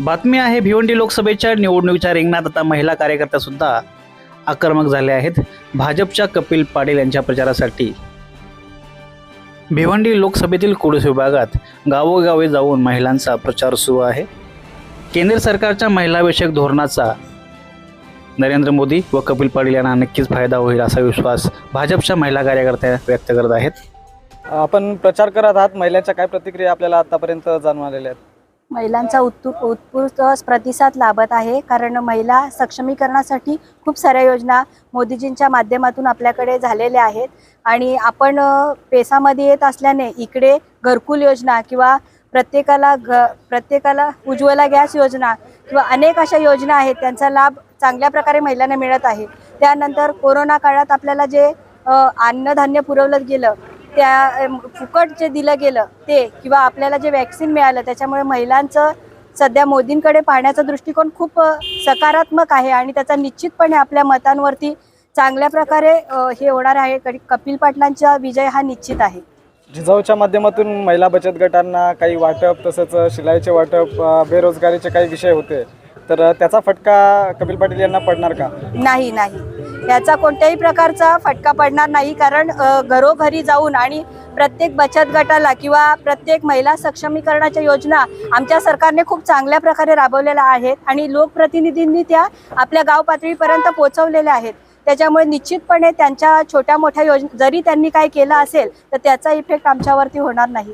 बातमी आहे भिवंडी लोकसभेच्या निवडणुकीच्या रिंगणात आता महिला कार्यकर्त्या सुद्धा आक्रमक झाल्या आहेत. भाजपच्या कपिल पाटील यांच्या प्रचारासाठी. भिवंडी लोकसभेतील कुडूस विभागात गावोगावी जाऊन महिलांचा प्रचार सुरू आहे. केंद्र सरकारच्या महिलाविषयक धोरणाचा नरेंद्र मोदी व कपिल पाटील यांना नक्कीच फायदा होईल असा विश्वास भाजपच्या महिला कार्यकर्त्या व्यक्त करत आहेत. आपण प्रचार करत आहात. महिलांच्या काय प्रतिक्रिया आपल्याला आतापर्यंत जाणून आलेल्या आहेत? महिलांचा उत्तु उत्स्फूर्त प्रतिसाद लाभत आहे. कारण महिला सक्षमीकरणासाठी खूप साऱ्या योजना मोदीजींच्या माध्यमातून आपल्याकडे झालेल्या आहेत. आणि आपण पेसामध्ये येत असल्याने इकडे घरकुल योजना किंवा प्रत्येकाला घ प्रत्येकाला उज्ज्वला गॅस योजना किंवा अनेक अशा योजना आहेत त्यांचा लाभ चांगल्या प्रकारे महिलांना मिळत आहे. त्यानंतर कोरोना काळात आपल्याला जे अन्नधान्य पुरवलं गेलं त्या फुकट जे दिलं गेलं ते किंवा आपल्याला जे वॅक्सिन मिळालं त्याच्यामुळे महिलांचं सध्या मोदींकडे पाहण्याचा दृष्टिकोन खूप सकारात्मक आहे आणि त्याचा निश्चितपणे आपल्या मतांवरती चांगल्या प्रकारे हे होणार आहे. कपिल पाटलांचा विजय हा निश्चित आहे. जिजाऊच्या माध्यमातून महिला बचत गटांना काही वाटप तसंच शिलाईचे वाटप बेरोजगारीचे काही विषय होते. तर त्याचा फटका कपिल पाटील यांना पडणार का? नाही नाही. याचा कोणत्याही प्रकारचा फटका पडणार नाही कारण घरोघरी जाऊन आणि प्रत्येक बचत गटाला किंवा प्रत्येक महिला सक्षमीकरणाच्या योजना आमच्या सरकारने खूप चांगल्या प्रकारे राबवलेल्या आहेत आणि लोकप्रतिनिधींनी त्या आपल्या गाव पातळीपर्यंत पोहोचवलेल्या आहेत. त्याच्यामुळे निश्चितपणे त्यांच्या छोट्या मोठ्या योजना जरी त्यांनी काय केलं असेल तर त्याचा इफेक्ट आमच्यावरती होणार नाही.